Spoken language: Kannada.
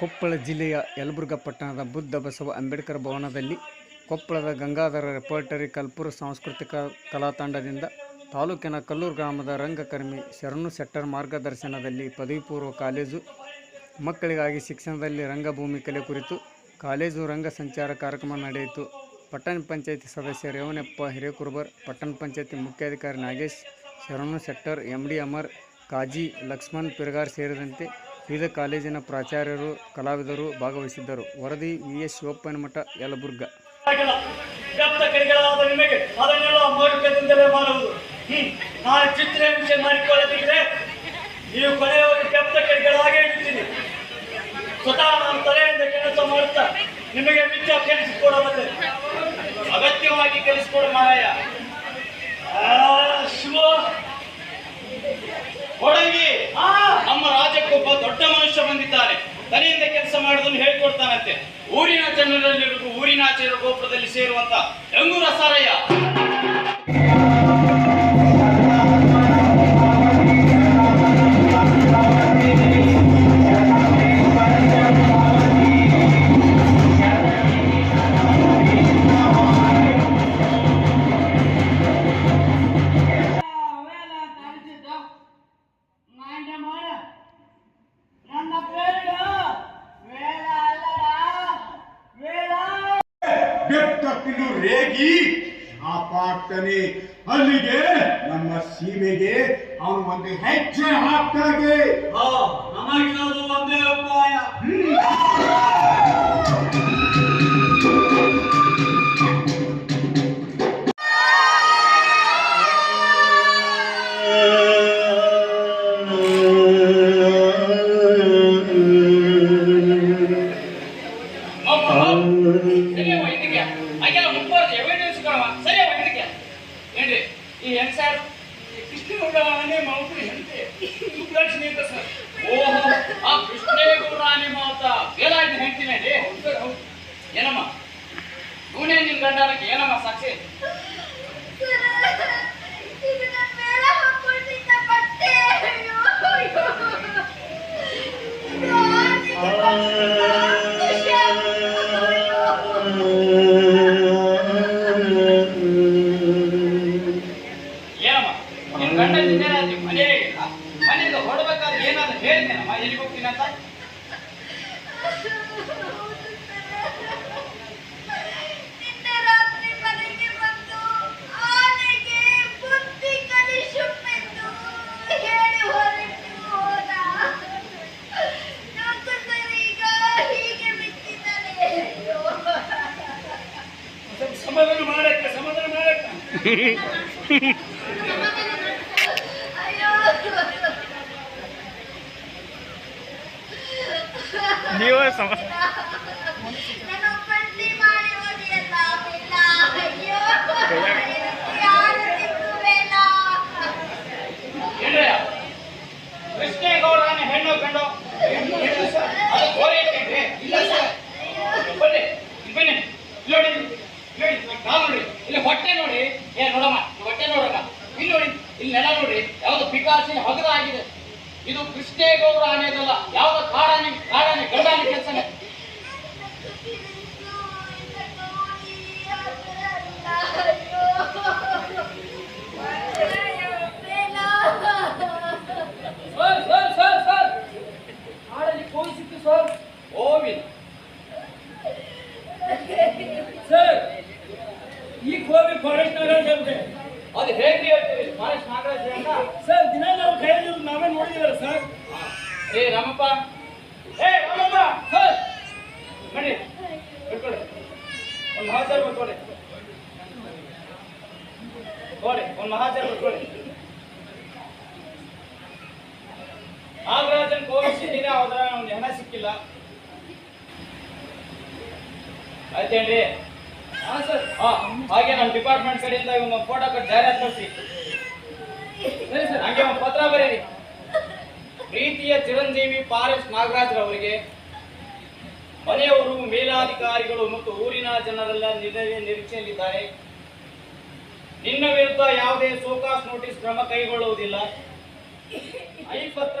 ಕೊಪ್ಪಳ ಜಿಲ್ಲೆಯ ಯಲಬುರ್ಗ ಪಟ್ಟಣದ ಬುದ್ಧ ಬಸವ ಅಂಬೇಡ್ಕರ್ ಭವನದಲ್ಲಿ ಕೊಪ್ಪಳದ ಗಂಗಾಧರ ರೆಪರ್ಟರಿ ಕಲ್ಪುರ ಸಾಂಸ್ಕೃತಿಕ ಕಲಾ ತಂಡದಿಂದ ತಾಲೂಕಿನ ಕಲ್ಲೂರು ಗ್ರಾಮದ ರಂಗಕರ್ಮಿ ಶರಣು ಶೆಟ್ಟರ್ ಮಾರ್ಗದರ್ಶನದಲ್ಲಿ ಪದವಿ ಪೂರ್ವ ಕಾಲೇಜು, ಮಕ್ಕಳಿಗಾಗಿ ಶಿಕ್ಷಣದಲ್ಲಿ ರಂಗಭೂಮಿ ಕಲೆ ಕುರಿತು ಕಾಲೇಜು ರಂಗ ಸಂಚಾರ ಕಾರ್ಯಕ್ರಮ ನಡೆಯಿತು. ಪಟ್ಟಣ ಪಂಚಾಯತಿ ಸದಸ್ಯ ರೇವಣಪ್ಪ ಹಿರೇಕುರ್ಬರ್, ಪಟ್ಟಣ ಪಂಚಾಯತಿ ಮುಖ್ಯಾಧಿಕಾರಿ ನಾಗೇಶ್, ಶರಣು ಶೆಟ್ಟರ್ ಎಂ ಡಿ ಅಮರ್, ಕಾಜಿ ಲಕ್ಷ್ಮಣ್, ಪಿರ್ಗಾರ್ ಸೇರಿದಂತೆ ವಿವಿಧ ಕಾಲೇಜಿನ ಪ್ರಾಚಾರ್ಯರು ಕಲಾವಿದರು ಭಾಗವಹಿಸಿದ್ದರು. ವರದಿ ವಿ. ಎಸ್. ಶಿವಪ್ಪನಮಠ ಯಲಬುರ್ಗಾ. ನೀವು ಕೊನೆಯವರೆಗೆ ಕೆಪ್ತ ಕೈಗಳಾಗೇ ಇರ್ತೀನಿ ಸ್ವತಃ ನಾನು ತಲೆಯಿಂದ ಕೆಲಸ ಮಾಡುತ್ತಾ ನಿಮಗೆ ಅಗತ್ಯವಾಗಿ ಕಲಿಸಿಕೊಡು ಮಾರಾಯ. ಆ, ಶಿವ. ಕೊಡಂಗಿ ಆ, ನಮ್ಮ ಬಂದಿದ್ದಾನೆ ಮಾಡುವುದನ್ನು ಹೇಳ್ಕೊಡ್ತಾನಂತೆ. ಊರಿನ ಜನರಲ್ಲಿ ಊರಿನ ಆಚೆಯ ಗೋಪುರದಲ್ಲಿ ಸೇರುವಂತ ಹೆಂಗೂರ ಸಾರಯ್ಯ. ಮಾಂಡ ಕಾಪಾಡ್ತಾನೆ. ಅಲ್ಲಿಗೆ ನಮ್ಮ ಸೀಮೆಗೆ ಅವನು ಒಂದು ಹೆಜ್ಜೆ ಹಾಕ್ತಾನೆ ನಮಗಿರೋದು ಒಂದೇ ಉಪಾಯ ಹೆಂಗ್ ಸರ್ ಕೃಷ್ಣಗೌಡನೇ ಮೌತ್ರಿ ಅಂತೆ. ಸುಬ್ಲಕ್ಷ್ಮಿ ಅಂತ ಸರ್. ಓಹೋ ಆ ಕೃಷ್ಣೇಗೌಡ ನಿಮ್ಮ ಅವತ ಬೇಲಾಯ್ತು ಹೇಳ್ತೀನಿ ಏನಮ್ಮ? ಇವನೇ ನಿನ್ ಗಂಡನಕ್ಕೆ ಏನಮ್ಮ ಸಾಕ್ಷಿ? ಏನ್ರಯ್ಯ ಕೃಷ್ಣೇಗೌಡನ ಹೆಣ್ಣು ಕಂಡು ಇಲ್ಲ ಸರ್ ಬನ್ನಿ ಬನ್ನಿ ನೋಡಿ ನೋಡಿ ಕಾಲು ನೋಡಿ. ಇಲ್ಲಿ ಹೊಟ್ಟೆ ನೋಡಿ. ಏ, ನೋಡಮ್ಮ ಹೊಟ್ಟೆ ನೋಡಮ್ಮ. ಇಲ್ಲಿ ನೋಡಿ, ಇಲ್ಲಿ ನೆಲ ನೋಡಿ. ಯಾವ್ದು ಪಿಕಾಸಿನ ಹಗರ ಆಗಿದೆ. ಇದು ಕೃಷ್ಣೇಗೌಡ ಆನೆದಲ್ಲ ಯಾವ್ದು ಕಾಡಾನೆ ಕಾಡಾನೆ ಗಡಾನೆ ಕೆಲಸನೇ. ಈ ಕೋವಿ ಫಾರೆಸ್ಟ್ ನಾಗರಾಜ್ ಅಂತೆ ಅದು ಹೇಗೆ ಹೇಳ್ತೀವಿ ಫಾರೆಸ್ಟ್ ನಾಗರಾಜ್ ಅಂತ. ಸರ್ ದಿನ ನಾವು ಕೈಯಲ್ಲಿ ನಾವೇ ನೋಡಿದಿವಲ್ಲ ಸರ್? ಏ ರಾಮಪ್ಪ. ಏ ರಾಮಪ್ಪ. ಸರ್. ಬನ್ನಿ ಬಿಟ್ಕೊಡಿ. ಒಂದು ಮಹಾಚಾರ ಬಿಟ್ಕೊಡಿ ಕೊಡಿ ಒಂದು ಮಹಾಚಾರ ಬಿಟ್ಕೊಡಿ ನಾಗರಾಜನ್ ಕೋವಿಸಿದ್ದೀನಿ ಆದ್ರೆ ಅವ್ನ ಹೆಣ ಸಿಕ್ಕಿಲ್ಲ. ಆಯ್ತೇನ್ರಿ? ಹಾಗೆ ನಮ್ಮ ಡಿಪಾರ್ಟ್ಮೆಂಟ್ ಕಡೆಯಿಂದ ಇವನ್ನ ಫೋಟೋ ಕಟ್ ಜಾಹೀರಾತು ಕೊಡ್ತೀವಿ ಸರಿ ಸರ್, ಹಂಗೆ ಒಂದು ಪತ್ರ ಬರೀರಿ. ಪ್ರೀತಿಯ ಚಿರಂಜೀವಿ ಫಾರೆಸ್ಟ್ ನಾಗರಾಜ್ ರವರಿಗೆ ಮನೆಯವರು ಮೇಲಾಧಿಕಾರಿಗಳು ಮತ್ತು ಊರಿನ ಜನರೆಲ್ಲ ನಿರ- ನಿರೀಕ್ಷೆಯಲ್ಲಿದ್ದಾರೆ. ನಿನ್ನ ವಿರುದ್ಧ ಯಾವುದೇ ಸೋಕಾಸ್ ನೋಟಿಸ್ ಕ್ರಮ ಕೈಗೊಳ್ಳುವುದಿಲ್ಲ. ಐ ಪತ್ರ